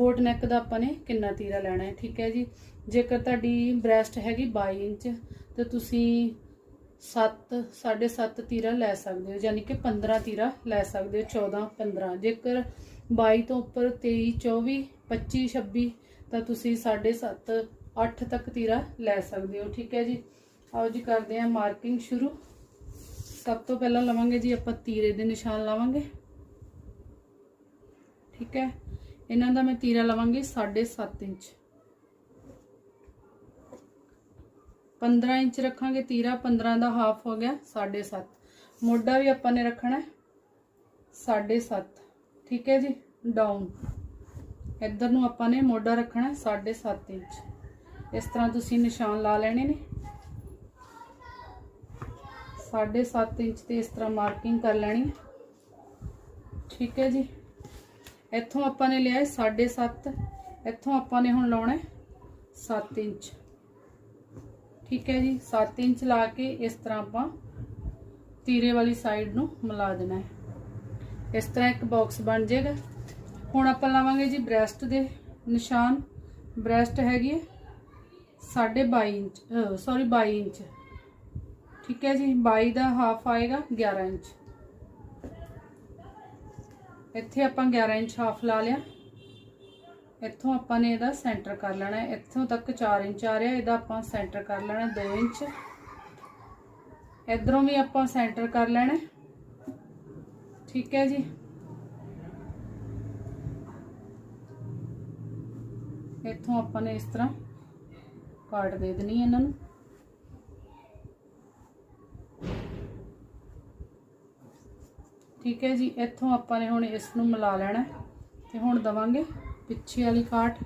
Boat neck ਦਾ ਆਪਾਂ ਨੇ ਕਿੰਨਾ ਤੀਰਾ ਲੈਣਾ ਹੈ, ਠੀਕ ਹੈ ਜੀ। ਜੇਕਰ ਤੁਹਾਡੀ ਬ੍ਰੈਸਟ ਹੈਗੀ 22 ਇੰਚ, ਤੇ ਤੁਸੀਂ 7 7.5 ਤੀਰਾ ਲੈ ਸਕਦੇ ਹੋ, ਯਾਨੀ ਕਿ 15 ਤੀਰਾ ਲੈ ਸਕਦੇ ਹੋ 14 15 ਜੇਕਰ 22 ਤੋਂ ਉੱਪਰ 23 24 25 26 ਤਾਂ ਤੁਸੀਂ 7.5 8 ਤੱਕ ਤੀਰਾ ਲੈ ਸਕਦੇ ਹੋ, ਠੀਕ ਹੈ ਜੀ। ਆਓ ਜੀ, ਕਰਦੇ ਹਾਂ ਮਾਰਕਿੰਗ ਸ਼ੁਰੂ। ਸਭ ਤੋਂ ਪਹਿਲਾਂ ਲਵਾਂਗੇ ਜੀ ਆਪਾਂ ਤੀਰੇ ਦੇ ਨਿਸ਼ਾਨ ਲਾਵਾਂਗੇ, ਠੀਕ ਹੈ। ਇਹਨਾਂ ਦਾ ਮੈਂ ਤੀਰਾ ਲਵਾਂਗੀ 7.5 ਇੰਚ। 15 ਇੰਚ ਰੱਖਾਂਗੇ ਤੀਰਾ 15 ਦਾ ਹਾਫ ਹੋ ਗਿਆ 7.5 ਮੋਢਾ ਵੀ ਆਪਾਂ ਨੇ ਰੱਖਣਾ 7.5 ਠੀਕ ਹੈ ਜੀ ਡਾਊਨ ਇੱਧਰ ਨੂੰ ਆਪਾਂ ਨੇ ਮੋਢਾ ਰੱਖਣਾ 7.5 ਇੰਚ। ਇਸ ਤਰ੍ਹਾਂ ਤੁਸੀਂ ਨਿਸ਼ਾਨ ਲਾ ਲੈਣੇ ਨੇ। 7.5 ਇੰਚ ਤੇ ਇਸ ਤਰ੍ਹਾਂ ਮਾਰਕਿੰਗ ਕਰ ਲੈਣੀ ਠੀਕ ਹੈ ਜੀ। ਇੱਥੋਂ ਆਪਾਂ ਨੇ ਲਿਆ 7.5 ਇੱਥੋਂ ਆਪਾਂ ਨੇ ਹੁਣ ਲਾਉਣਾ 7 ਇੰਚ। ਠੀਕ ਹੈ ਜੀ 7 ਇੰਚ ਲਾ ਕੇ ਇਸ ਤਰ੍ਹਾਂ ਆਪਾਂ ਤੀਰੇ ਵਾਲੀ ਸਾਈਡ ਨੂੰ ਮਿਲਾ ਦੇਣਾ ਹੈ। ਇਸ ਤਰ੍ਹਾਂ ਇੱਕ ਬਾਕਸ ਬਣ ਜਾਏਗਾ। ਹੁਣ ਆਪਾਂ ਲਾਵਾਂਗੇ ਜੀ ਬ੍ਰੈਸਟ ਦੇ ਨਿਸ਼ਾਨ। ਬ੍ਰੈਸਟ ਹੈਗੀ ਹੈ 22.5 ਇੰਚ ਸੌਰੀ 22 ਇੰਚ। ਠੀਕ ਹੈ ਜੀ 22 ਦਾ ਹਾਫ ਆਏਗਾ 11 ਇੰਚ। ਇੱਥੇ ਆਪਾਂ 11 ਇੰਚ ਹਾਫ ਲਾ ਲਿਆ। ਇੱਥੋਂ ਆਪਾਂ ਨੇ ਇਹਦਾ ਸੈਂਟਰ ਕਰ ਲੈਣਾ ਇੱਥੋਂ ਤੱਕ 4 ਇੰਚ ਆ ਰਿਹਾ। ਇਹਦਾ ਆਪਾਂ ਸੈਂਟਰ ਕਰ ਲੈਣਾ 2 ਇੰਚ। ਇਧਰੋਂ ਵੀ ਆਪਾਂ ਸੈਂਟਰ ਕਰ ਲੈਣਾ ਠੀਕ ਹੈ ਜੀ। ਇੱਥੋਂ ਆਪਾਂ ਨੇ ਇਸ ਤਰ੍ਹਾਂ ਕਾਟ ਦੇ ਦੇਣੀ ਹੈ ਇਹਨਾਂ ਨੂੰ। ਠੀਕ ਹੈ ਜੀ, ਇੱਥੋਂ ਆਪਾਂ ਨੇ ਹੁਣ ਇਸ ਨੂੰ ਮਿਲਾ ਲੈਣਾ ਹੈ ਤੇ ਹੁਣ ਦਵਾਂਗੇ ਪਿੱਛੇ ਵਾਲੀ ਕਾਟ।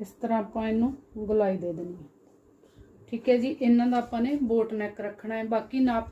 ਇਸ ਤਰ੍ਹਾਂ ਆਪਾਂ ਇਹਨੂੰ ਗੁਲਾਈ ਦੇ ਦੇਣੀ ਹੈ। ਠੀਕ ਹੈ ਜੀ, ਇਹਨਾਂ ਦਾ ਆਪਾਂ ਨੇ ਬੋਟ ਨੈਕ ਰੱਖਣਾ ਹੈ, ਬਾਕੀ ਨਾਪ